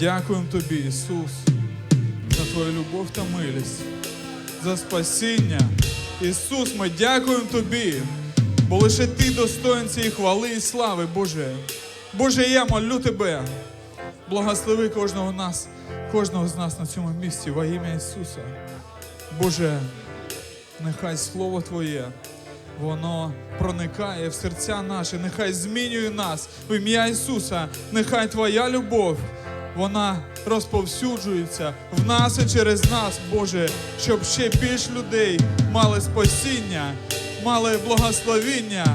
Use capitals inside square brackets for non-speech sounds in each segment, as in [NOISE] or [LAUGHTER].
дякуємо Тобі, Ісус, за Твою любов та милість, за спасіння. Ісус, ми дякуємо Тобі, бо лише Ти достоин цієї хвали і слави, Боже. Боже, я молю Тебе, благослови кожного нас, кожного з нас на цьому місці во ім'я Ісуса. Боже, нехай Слово Твоє, воно проникає в серця наші, нехай змінює нас в ім'я Ісуса, нехай Твоя любов, вона розповсюджується в нас і через нас, Боже, щоб ще більш людей мали спасіння, мали благословіння.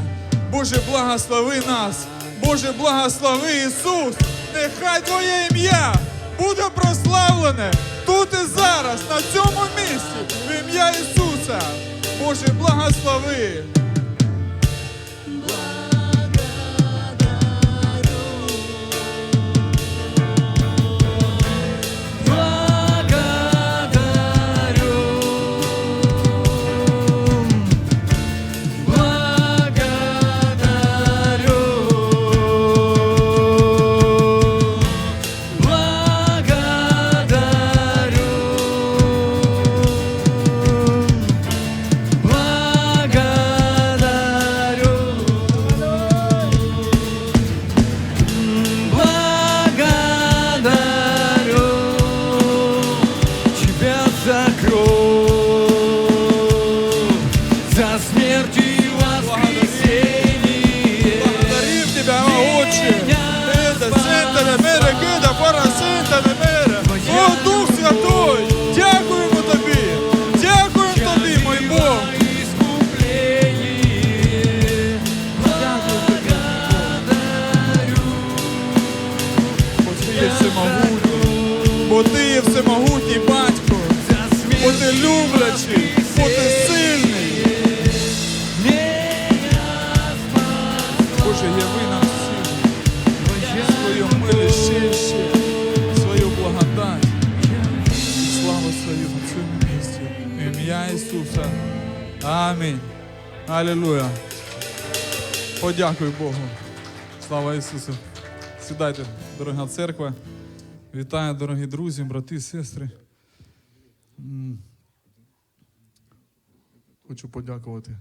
Боже, благослови нас, Боже, благослови Ісус, нехай Твоє ім'я буде прославлене тут і зараз, на цьому місці, в ім'я Ісуса. Боже, благослови. Подякуй Богу. Слава Ісусу. Сідайте, дорога церква. Вітаю, дорогі друзі, брати, сестри. Хочу подякувати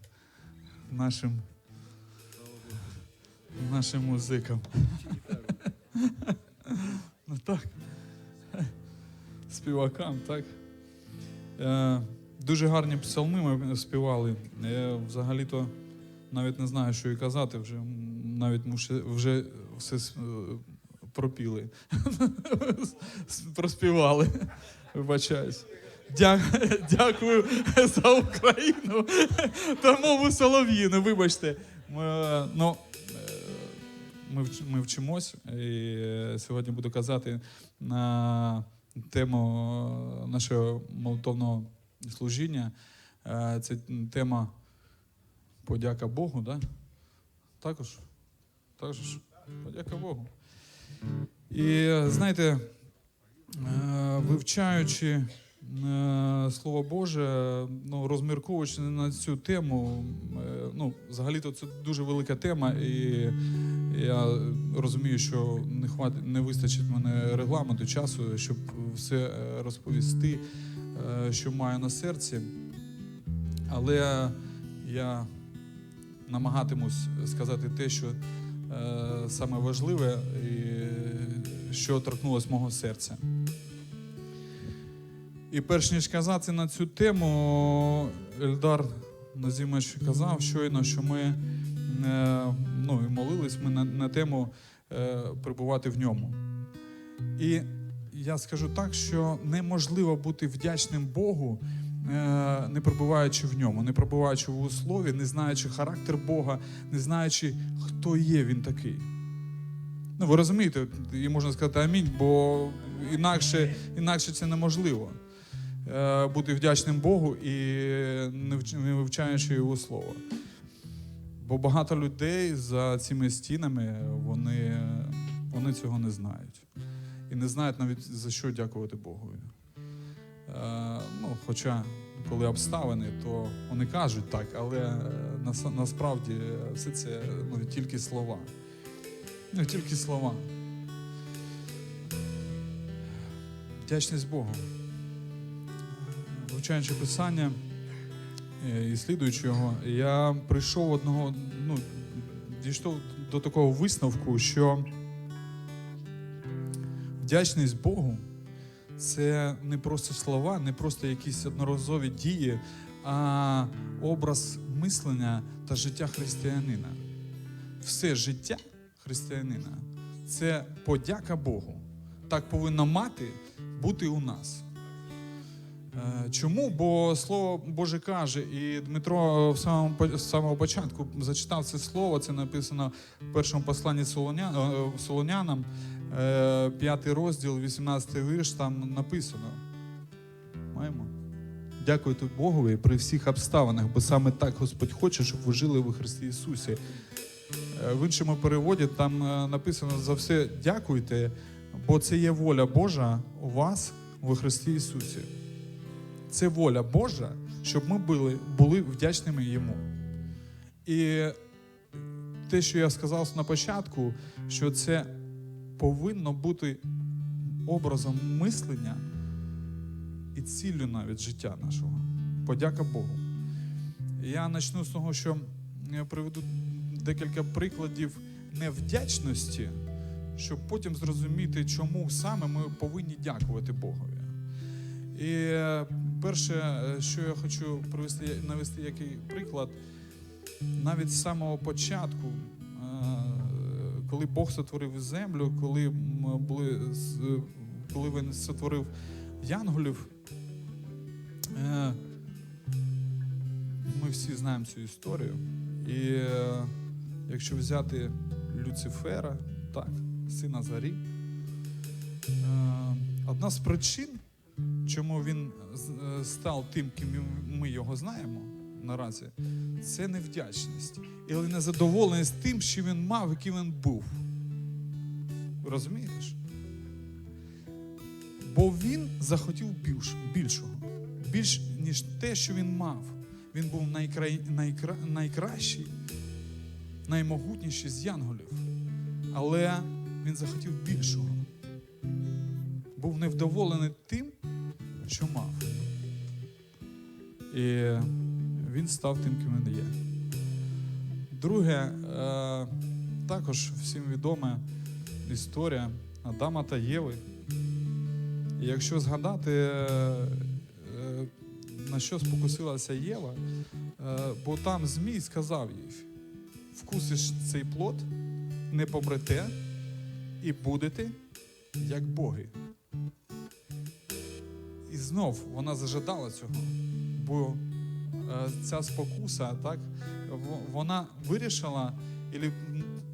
нашим нашим музикам. [LAUGHS] ну так. Співакам, так. Е, дуже гарні псалми ми співали. Я взагалі-то навіть не знаю, що і казати, вже навіть вже все е, пропіли. [LAUGHS] Проспівали. Вибачаюсь. Дякую за Україну та мову Солов'їну. Вибачте. Ми, е, ну, е, ми, ми вчимось, і сьогодні буду казати на тему нашого молитовного служіння. Це тема подяка Богу, да? Також. Також подяка Богу. І знаєте, е, вивчаючи е, Слово Боже, ну, розмірковуючи на цю тему, е, ну, взагалі-то це дуже велика тема, і я розумію, що не хватить, не вистачить мене регламенту часу, щоб все розповісти, що маю на серці. Але я намагатимусь сказати те, що е, саме важливе, і що торкнулося мого серця. І перш ніж казати на цю тему, Ельдар Назімович казав щойно, що ми е, ну, і молились ми на, на тему е, перебувати в ньому. І я скажу так, що неможливо бути вдячним Богу, не перебуваючи в ньому, не перебуваючи в услові, не знаючи характер Бога, не знаючи, хто є він такий. Ну, ви розумієте, і можна сказати амінь, бо інакше, інакше це неможливо. Е, Бути вдячним Богу і не вивчаючи його слово. Бо багато людей за цими стінами вони, вони цього не знають. І не знають навіть за що дякувати Богу. Е, ну, хоча, коли обставини, то вони кажуть так, але е, насправді все це ну, тільки слова. Ну, тільки слова. Вдячність Богу. Вивчаючи писання е, і слідуючи його, я прийшов одного, ну, дійшов до такого висновку, що вдячність Богу це не просто слова, не просто якісь одноразові дії, а образ мислення та життя християнина. Все життя християнина це подяка Богу. Так повинно мати бути у нас. Е, Чому? Бо Слово Боже каже, і Дмитро в самому, з самого початку зачитав це слово, це написано в першому посланні е, Солонянам, е, п'ятий розділ, 18 вірш, там написано. Маємо. Дякуйте Богові при всіх обставинах, бо саме так Господь хоче, щоб ви жили в Христі Ісусі. Е, В іншому переводі там е, написано за все дякуйте, бо це є воля Божа у вас в Христі Ісусі. Це воля Божа, щоб ми були, були вдячними Йому. І те, що я сказав на початку, що це повинно бути образом мислення і ціллю навіть життя нашого. Подяка Богу. Я почну з того, що я приведу декілька прикладів невдячності, щоб потім зрозуміти, чому саме ми повинні дякувати Богові. І перше, що я хочу привести, навести який приклад, навіть з самого початку, е, коли Бог сотворив землю, коли були, коли він сотворив янголів, е, ми всі знаємо цю історію. І е, якщо взяти Люцифера, так, сина Зарі, е, одна з причин, чому він став тим, ким ми його знаємо наразі, це невдячність. І незадоволеність тим, що він мав, яким він був. Розумієш? Бо він захотів більш, більшого, більш ніж те, що він мав. Він був найкра... найкра... найкращий, наймогутніший з янголів. Але він захотів більшого. Був невдоволений тим, що мав. І він став тим, ким він є. Друге, е, також всім відома історія Адама та Єви. Якщо згадати, е, на що спокусилася Єва, е, бо там Змій сказав їй: вкусиш цей плод, не помрете і будете як боги. І знов вона зажадала цього, бо ця спокуса, так, вона вирішила і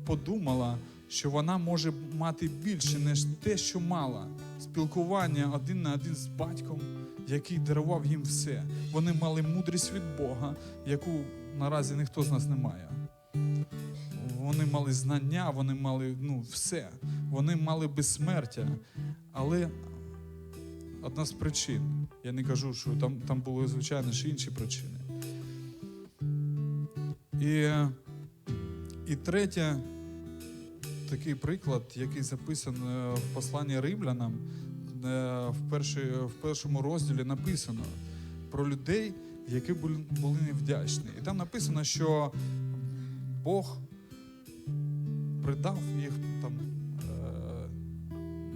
подумала, що вона може мати більше, ніж те, що мала. Спілкування один на один з батьком, який дарував їм все. Вони мали мудрість від Бога, яку наразі ніхто з нас не має. Вони мали знання, вони мали ну, все. Вони мали безсмертя. Але одна з причин, я не кажу, що там, там були, звичайно, ще інші причини. І, і третє, такий приклад, який записаний в посланні римлянам, е, в, першій, в першому розділі написано про людей, які були, були невдячні. І там написано, що Бог придав їх там е,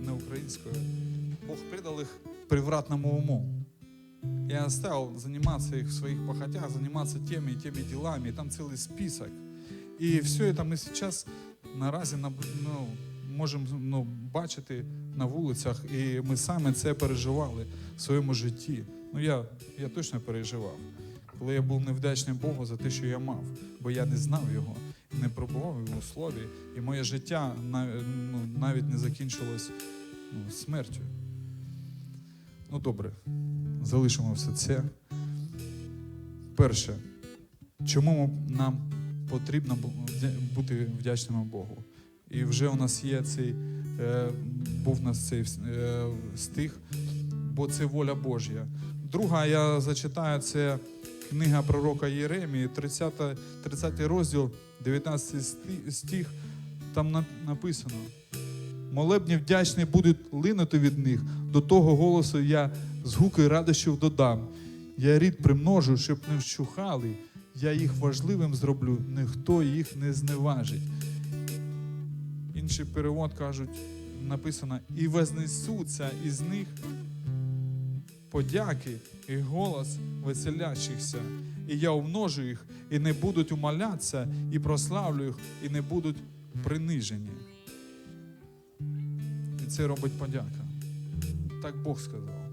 не українською, Бог придал їх превратному уму. И оставил заниматься их в своих похотях, заниматься теми и теми делами, и там целый список. І все це ми зараз наразі ну, можемо ну, бачити на вулицях, і ми саме це переживали в своєму житті. Ну я, я точно переживав, коли я був невдячний Богу за те, що я мав, бо я не знав його, не пробував його слові, і моє життя ну, навіть не закінчилось ну, смертю. Ну добре, залишимо все це. Перше, чому нам потрібно бути вдячними Богу? І вже у нас є цей, е, був у нас цей е, стих, бо це воля Божя. Друга, я зачитаю, це книга пророка Єремії, 30, 30 розділ, 19 стих. Там на- написано: Молебні вдячні будуть линути від них. До того голосу я згуки радощів додам. Я рід примножу, щоб не вщухали. Я їх важливим зроблю, ніхто їх не зневажить. Інший перевод кажуть, написано, і вознесуться із них подяки і голос веселящихся. І я умножу їх, і не будуть умолятися, і прославлю їх, і не будуть принижені. Це робить подяка. Так Бог сказав.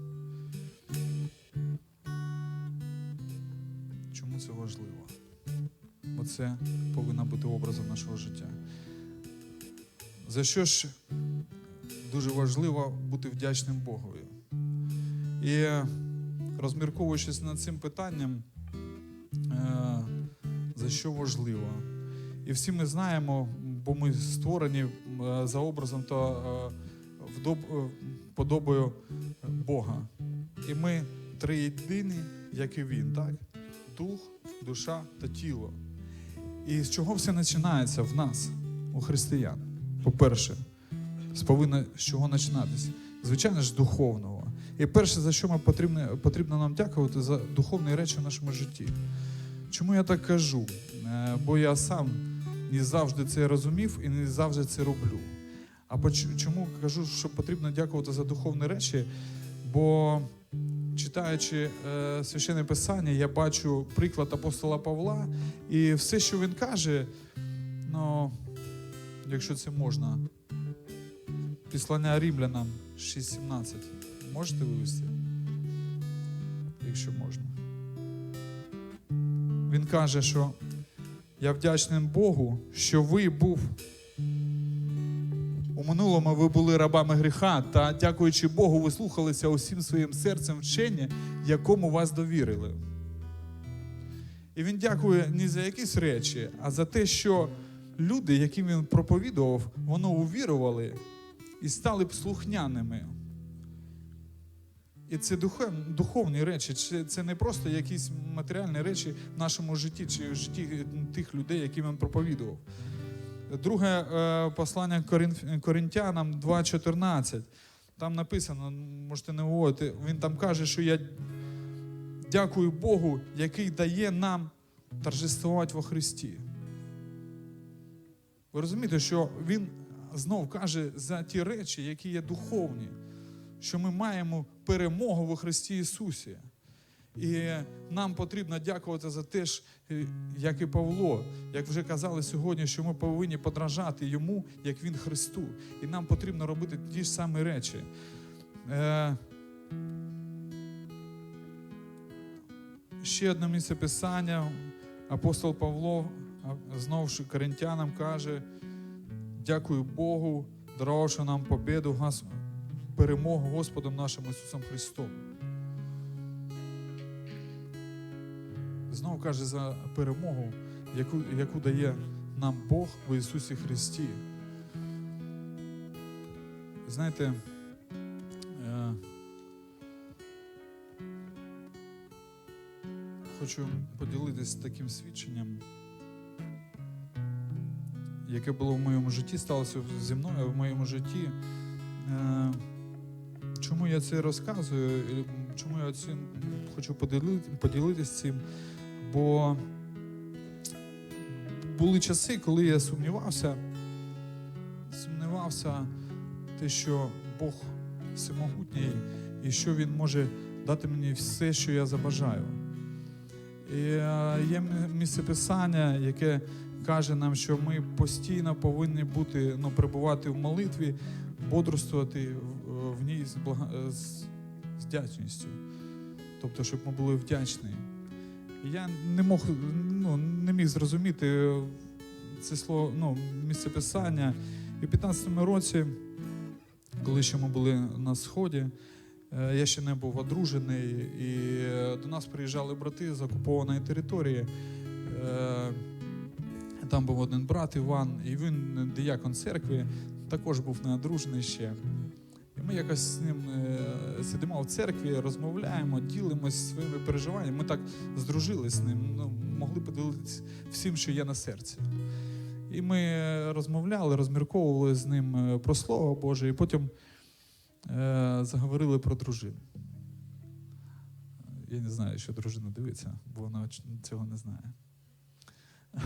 Чому це важливо? Бо це повинно бути образом нашого життя. За що ж дуже важливо бути вдячним Богові? І розмірковуючись над цим питанням, е, за що важливо? І всі ми знаємо, бо ми створені е, за образом та е, е, подобою Бога. І ми триєдині, як і Він, так? Дух, душа та тіло. І з чого все починається в нас, у християн? По-перше, повинно з чого починатися? Звичайно ж, з духовного. І перше, за що ми потрібно, потрібно нам дякувати, за духовні речі в нашому житті. Чому я так кажу? Е, Бо я сам не завжди це розумів і не завжди це роблю. А чому кажу, що потрібно дякувати за духовні речі? Бо читаючи е, священне писання, я бачу приклад апостола Павла, і все, що він каже, ну, якщо це можна, післання римлянам 6.17. Можете вивести? Якщо можна. Він каже, що я вдячний Богу, що ви був. У минулому ви були рабами гріха, та, дякуючи Богу, ви слухалися усім своїм серцем вчення, якому вас довірили. І він дякує не за якісь речі, а за те, що люди, яким він проповідував, воно увірували і стали б слухняними. І це духовні речі, це, не просто якісь матеріальні речі в нашому житті чи в житті тих людей, яким він проповідував. Друге е, послання Коринтянам 2.14. Там написано, можете не виводити, він там каже, що я дякую Богу, який дає нам торжествувати во Христі. Ви розумієте, що він знов каже за ті речі, які є духовні, що ми маємо перемогу во Христі Ісусі. І нам потрібно дякувати за те е, як і Павло, як вже казали сьогодні, що ми повинні подражати йому, як він Христу. І нам потрібно робити ті ж самі речі. Е, ще одне місце писання. Апостол Павло знову ж коринтянам каже: дякую Богу, дарувавши нам побіду, гас- перемогу Господом нашим Ісусом Христом. Знову каже за перемогу, яку, яку дає нам Бог в Ісусі Христі. Знаєте, е, хочу поділитися таким свідченням, яке було в моєму житті, сталося зі мною в моєму житті. Е, Чому я це розказую? Чому я цим хочу поділити, поділитися цим? Бо були часи, коли я сумнівався, сумнівався те, що Бог всемогутній і що Він може дати мені все, що я забажаю. І е, є місце писання, яке каже нам, що ми постійно повинні бути, ну, перебувати в молитві, бодрствувати в, ній з, блага- з, з вдячністю. Тобто, щоб ми були вдячні. Я не мог, ну, не міг зрозуміти це слово, ну, місце писання. І в 15-му році, коли ще ми були на сході, е, я ще не був одружений, і е, до нас приїжджали брати з окупованої території. Е, Там був один брат Іван, і він диякон церкви, також був не одружений ще. І ми якось з ним е, сидимо в церкві, розмовляємо, ділимось своїми переживаннями. Ми так здружились з ним, ну, могли поділитися всім, що є на серці. І ми розмовляли, розмірковували з ним е, про Слово Боже, і потім е, заговорили про дружину. Я не знаю, що дружина дивиться, бо вона цього не знає. [LAUGHS]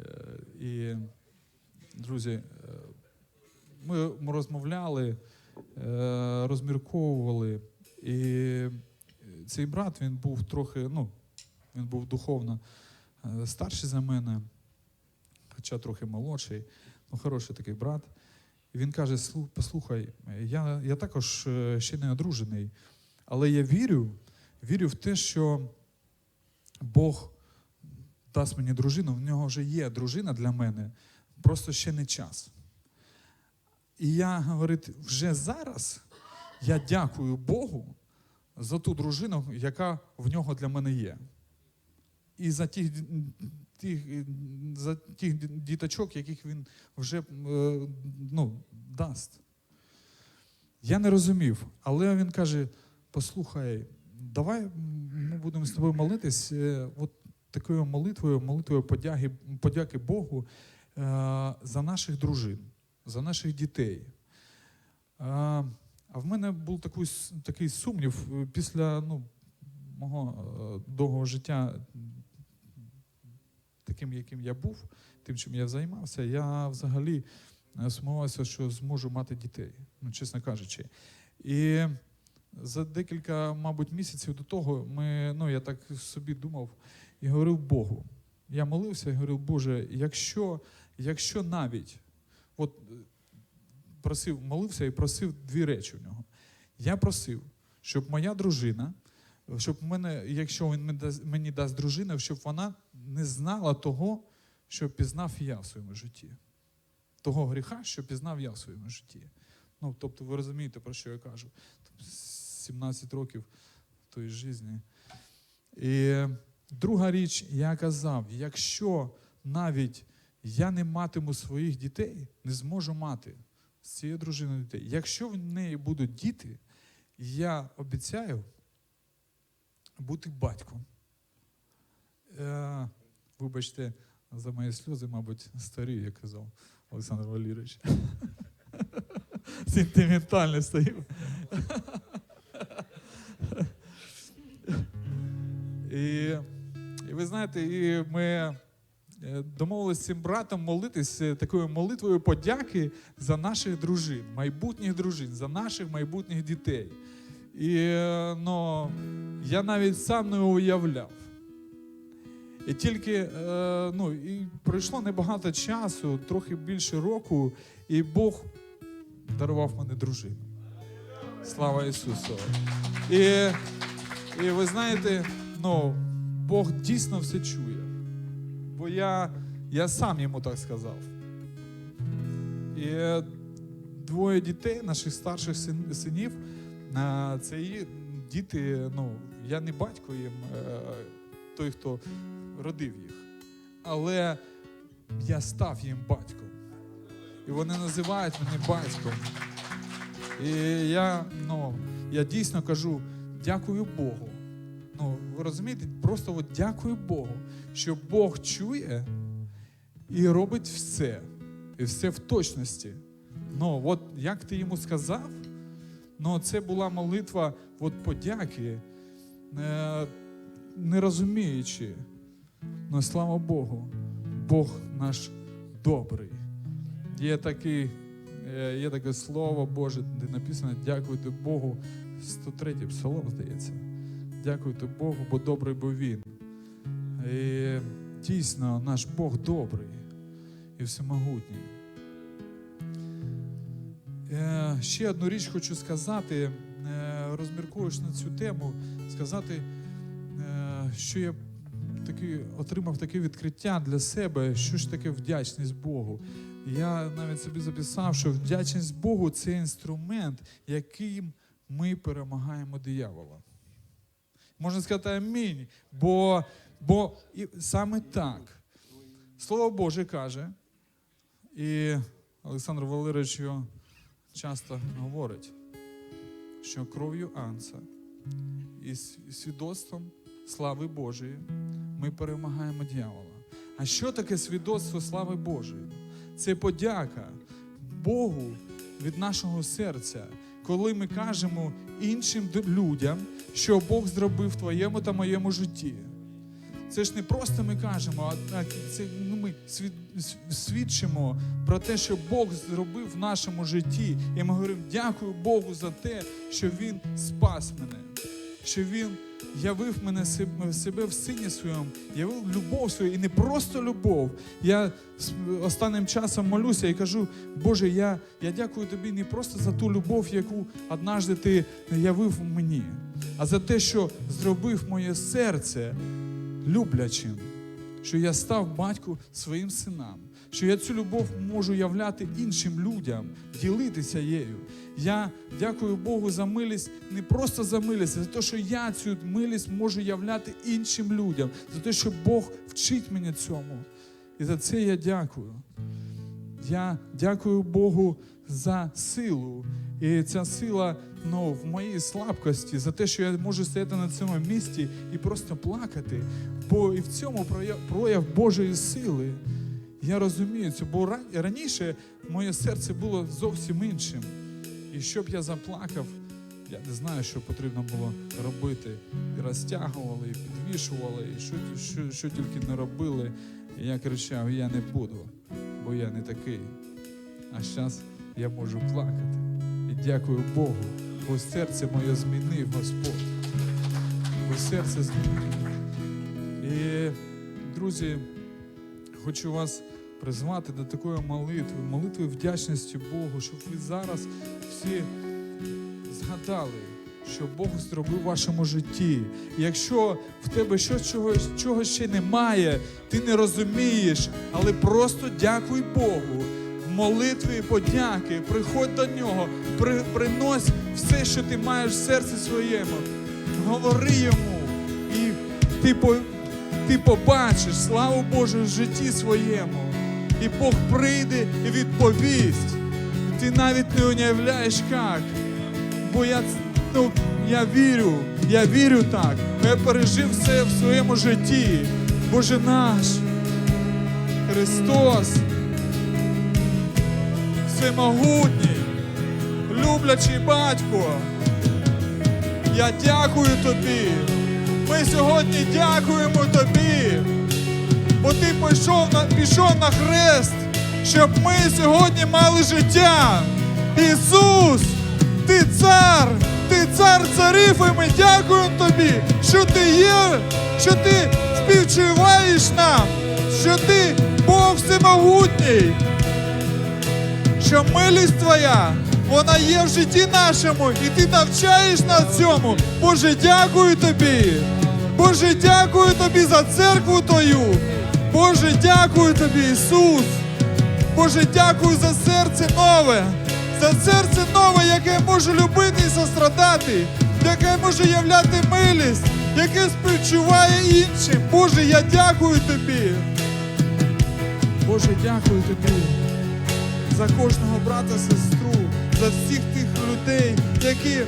Е, І, друзі, ми розмовляли, е, розмірковували, і цей брат він був трохи, ну, він був духовно е, старший за мене, хоча трохи молодший, ну хороший такий брат. І він каже: послухай, я, я також е, ще не одружений, але я вірю, вірю в те, що Бог дасть мені дружину, в нього вже є дружина для мене, просто ще не час. І я, говорить, вже зараз я дякую Богу за ту дружину, яка в нього для мене є. І за тих, тих, за тих діточок, яких він вже е, ну, дасть. Я не розумів, але він каже: послухай, давай ми будемо з тобою молитись е, от такою молитвою, молитвою подяки, подяки Богу е, за наших дружин, за наших дітей. А, а в мене був такий, такий сумнів е, після ну, мого е, довгого життя, таким, яким я був, тим, чим я займався, я взагалі е, сумнівався, що зможу мати дітей, ну, чесно кажучи. І за декілька, мабуть, місяців до того ми, ну, я так собі думав і говорив Богу. Я молився і говорив, Боже, якщо, якщо навіть, от е, просив, молився і просив дві речі в нього. Я просив, щоб моя дружина, щоб мене, якщо він мені дасть- дружину, щоб вона не знала того, що пізнав я в своєму житті. Того гріха, що пізнав я в своєму житті. Ну, тобто, ви розумієте, про що я кажу. Тобто, 17 років тої житті. І друга річ, я казав, якщо навіть я не матиму своїх дітей, не зможу мати з цією дружиною дітей. Якщо в неї будуть діти, я обіцяю бути батьком. Е, вибачте, за мої сльози, мабуть, старі, як казав Олександр Валерійович. Сентиментально стою. І, і ви знаєте, і ми домовилися з цим братом молитись е, такою молитвою подяки за наших дружин, майбутніх дружин, за наших майбутніх дітей. І е, ну, я навіть сам не уявляв. І тільки е, ну, і пройшло небагато часу, трохи більше року, і Бог дарував мене дружину. Слава Ісусу! І, і ви знаєте, ну, Бог дійсно все чує. Бо я, я сам йому так сказав. І е, двоє дітей, наших старших синів, е, це і діти, ну, я не батько їм, е, той, хто родив їх. Але я став їм батьком. І вони називають мене батьком. І я, ну, я дійсно кажу, дякую Богу. Ну, ви розумієте, просто от дякую Богу, що Бог чує і робить все. І все в точності. Ну, от як ти йому сказав, ну, це була молитва от подяки, е, не розуміючи. Ну, слава Богу, Бог наш добрий. Є, такий, е, є таке слово Боже, де написано дякуйте Богу. 103 псалом, здається. Дякуйте Богу, бо добрий був Він. І дійсно, наш Бог добрий і всемогутній. Е, Ще одну річ хочу сказати, е, на цю тему, сказати, е, що я таки, отримав таке відкриття для себе, що ж таке вдячність Богу. Я навіть собі записав, що вдячність Богу це інструмент, яким ми перемагаємо диявола. Можна сказати амінь. Бо, бо і саме так. Слово Боже каже, і Олександр Валерійович його часто говорить, що кров'ю Анца і свідоцтвом слави Божої ми перемагаємо дьявола. А що таке свідоцтво слави Божої? Це подяка Богу від нашого серця, коли ми кажемо іншим людям, що Бог зробив в твоєму та моєму житті. Це ж не просто ми кажемо, а це ну, ми свід, свідчимо про те, що Бог зробив в нашому житті. І ми говоримо, дякую Богу за те, що Він спас мене, що Він явив мене себе, в сині своєму, явив любов свою, і не просто любов. Я останнім часом молюся і кажу, Боже, я, я дякую тобі не просто за ту любов, яку однажды ти явив мені, а за те, що зробив моє серце люблячим, що я став батьку своїм синам, що я цю любов можу являти іншим людям, ділитися їю. Я дякую Богу за милість, не просто за милість, а за те, що я цю милість можу являти іншим людям, за те, що Бог вчить мене цьому. І за це я дякую. Я дякую Богу за силу. І ця сила ну, в моїй слабкості, за те, що я можу стояти на цьому місці і просто плакати. Бо і в цьому прояв Божої сили. Я розумію це, бо раніше моє серце було зовсім іншим. І щоб я заплакав, я не знаю, що потрібно було робити. І розтягували, і підвішували, і що, що, що тільки не робили. І я кричав: я не буду, бо я не такий. А зараз я можу плакати. І дякую Богу, бо серце моє змінив Господь. Бо серце змінив. І, друзі, хочу вас призвати до такої молитви, молитви вдячності Богу, щоб ви зараз всі згадали, що Бог зробив в вашому житті. Якщо в тебе щось чогось, чого ще немає, ти не розумієш, але просто дякуй Богу. В молитві і подяки, приходь до нього, при, принось все, що ти маєш в серці своєму. Говори йому, і ти, ти побачиш славу Божу в житті своєму. І Бог прийде і відповість. Ти навіть не уявляєш як. Бо я, ну, я вірю, я вірю так. Я пережив все в своєму житті. Боже наш, Христос, всемогутній, люблячий батько. Я дякую тобі. Ми сьогодні дякуємо тобі, бо ти пішов на, пішов на хрест, щоб ми сьогодні мали життя. Ісус, ти цар, ти цар царів, і ми дякуємо тобі, що ти є, що ти співчуваєш нам, що ти Бог всемогутній що милість Твоя, вона є в житті нашому, і Ти навчаєш нас цьому. Боже, дякую Тобі. Боже, дякую Тобі за церкву Твою. Боже, дякую Тобі, Ісус. Боже, дякую за серце нове, за серце нове, яке може любити і сострадати, яке може являти милість, яке співчуває іншим. Боже, я дякую Тобі. Боже, дякую Тобі за кожного брата, сестру, за всіх тих людей, які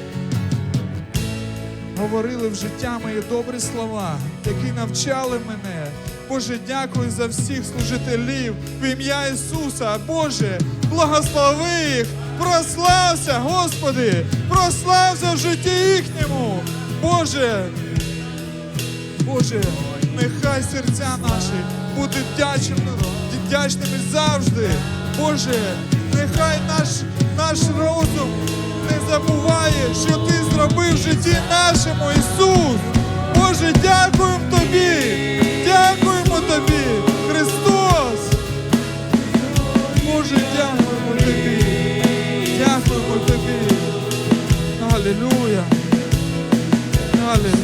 говорили в життя мої добрі слова, які навчали мене. Боже, дякую за всіх служителів в ім'я Ісуса. Боже, благослови їх, прослався, Господи, прослався в житті їхньому. Боже, Боже, нехай серця наші будуть вдячними, вдячними завжди. Боже, нехай наш, наш розум не забуває, що Ти зробив в житті нашому, Ісус. Боже, дякуємо Тобі, дякуємо Тобі, Христос. Боже, дякуємо Тобі, дякуємо Тобі. Аллилуйя. Аллилуйя.